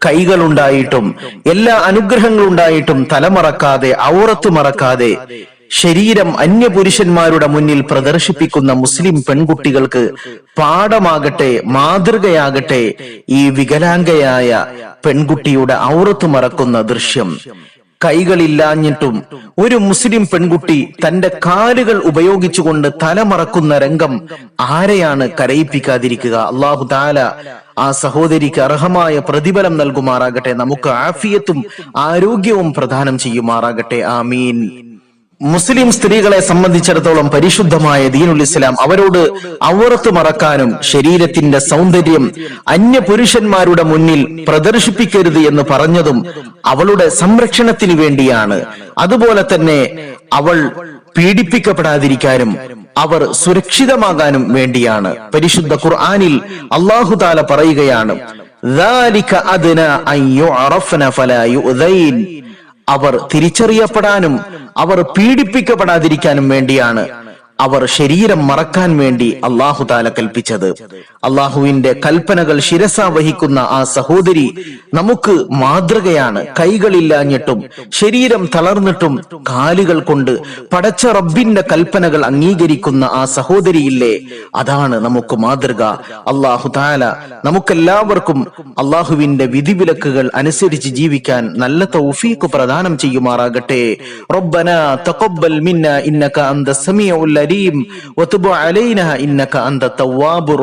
കൈകളുണ്ടായിട്ടും എല്ലാ അനുഗ്രഹങ്ങളുണ്ടായിട്ടും തലമറക്കാതെ ഔറത്ത് മറക്കാതെ ശരീരം അന്യപുരുഷന്മാരുടെ മുന്നിൽ പ്രദർശിപ്പിക്കുന്ന മുസ്ലിം പെൺകുട്ടികൾക്ക് പാഠമാകട്ടെ മാതൃകയാകട്ടെ ഈ വികലാംഗയായ പെൺകുട്ടിയുടെ ഔറത്ത് മറക്കുന്ന ദൃശ്യം. കൈകളില്ലാഞ്ഞിട്ടും ഒരു മുസ്ലിം പെൺകുട്ടി തന്റെ കാലുകൾ ഉപയോഗിച്ചുകൊണ്ട് തലമറക്കുന്ന രംഗം ആരെയാണ് കരയിപ്പിക്കാതിരിക്കുക? അള്ളാഹു താല ആ സഹോദരിക്ക് അർഹമായ പ്രതിഫലം നൽകുമാറാകട്ടെ. നമുക്ക് ആഫിയത്തും ആരോഗ്യവും പ്രദാനം ചെയ്യുമാറാകട്ടെ. ആമീൻ. മുസ്ലിം സ്ത്രീകളെ സംബന്ധിച്ചിടത്തോളം പരിശുദ്ധമായ ദീനുൽ ഇസ്ലാം അവരോട് ഔറത്ത് മറക്കാനും ശരീരത്തിന്റെ സൗന്ദര്യം അന്യ പുരുഷന്മാരുടെ മുന്നിൽ പ്രദർശിപ്പിക്കരുത് എന്ന് പറഞ്ഞതും അവളുടെ സംരക്ഷണത്തിന് വേണ്ടിയാണ് അതുപോലെ തന്നെ അവൾ പീഡിപ്പിക്കപ്പെടാതിരിക്കാനും അവർ സുരക്ഷിതമാകാനും വേണ്ടിയാണ് പരിശുദ്ധ ഖുർആനിൽ അള്ളാഹു താല പറയുകയാണ് ذَلِكَ أَدْنَى أَن يُعْرَفْنَ فَلَا يُؤْذَيْنَ അവർ തിരിച്ചറിയപ്പെടാനും അവർ പീഡിപ്പിക്കപ്പെടാതിരിക്കാനും വേണ്ടിയാണ് അവർ ശരീരം മറക്കാൻ വേണ്ടി അള്ളാഹു താല കൽപ്പിച്ചത്. അള്ളാഹുവിന്റെ കൽപ്പനകൾ ശിരസ വഹിക്കുന്ന ആ സഹോദരി നമുക്ക് മാതൃകയാണ്. കൈകളില്ലാഞ്ഞിട്ടും ശരീരം തളർന്നിട്ടും കാലുകൾ കൊണ്ട് പടച്ച റബ്ബിന്റെ കൽപ്പനകൾ അംഗീകരിക്കുന്ന ആ സഹോദരിയില്ലേ? അതാണ് നമുക്ക് മാതൃക. അള്ളാഹു താല നമുക്കെല്ലാവർക്കും അള്ളാഹുവിന്റെ വിധിവിലക്കുകൾ അനുസരിച്ച് ജീവിക്കാൻ നല്ല തൗഫീഖ് പ്രദാനം ചെയ്യുമാറാകട്ടെ. റബ്ബന തഖബ്ബൽ മിന്ന ഇന്നക അന്ത സമീഉൽ അലീം വതുബ് അലൈനാ ഇന്നക അന്ത തവ്വാബുർ